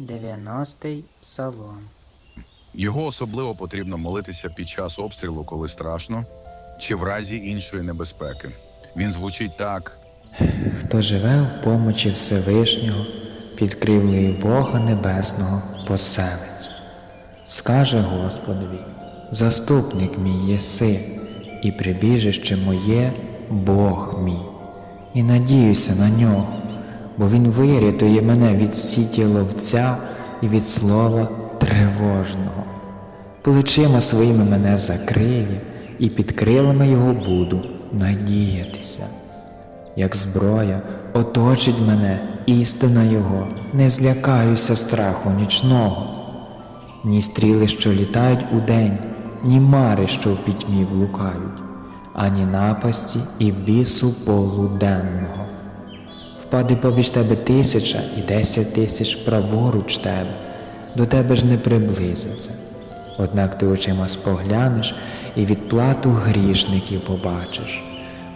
90-й псалом. Його особливо потрібно молитися під час обстрілу, коли страшно, чи в разі іншої небезпеки. Він звучить так: Хто живе в помочі Всевишнього, під кривлею Бога Небесного поселиться. Скаже Господові, заступник мій єси, і прибіжище моє Бог мій, і надіюся на нього, бо Він вирятує мене від сіті ловця і від слова тривожного. Плечима своїми мене закриє, і під крилами його буду надіятися. Як зброя оточить мене істина Його, не злякаюся страху нічного, ні стріли, що літають удень, ні мари, що в пітьмі блукають, ані напасті і бісу полуденного. Впаде побіч тебе тисяча і десять тисяч праворуч тебе, до тебе ж не приблизиться. Однак ти очима споглянеш і відплату грішників побачиш.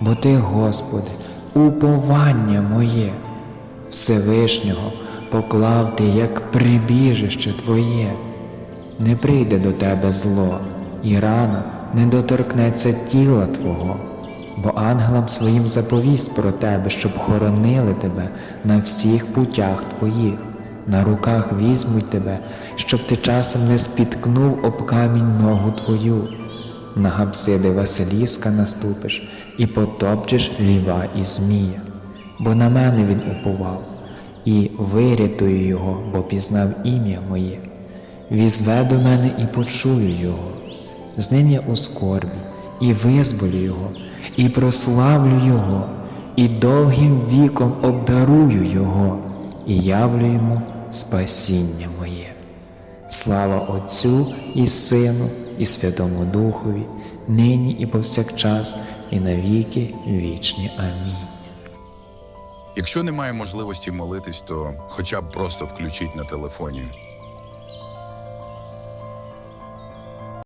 Бо ти, Господи, уповання моє, Всевишнього поклав ти як прибіжище Твоє. Не прийде до тебе зло, і рана не доторкнеться тіла Твого, бо ангелам своїм заповість про тебе, щоб хоронили тебе на всіх путях твоїх, на руках візьмуть тебе, щоб ти часом не спіткнув об камінь ногу твою. На гапсиди Василіска наступиш і потопчеш льва і змія, бо на мене він уповав, і вирятую його, бо пізнав ім'я моє. Візве до мене і почую його. З ним я у скорбі, і визволю його, і прославлю його, і довгим віком обдарую його, і явлю йому спасіння моє. Слава Отцю і Сину, і Святому Духові, нині і повсякчас, і навіки вічні. Амінь. якщо немає можливості молитись, то хоча б просто включіть на телефоні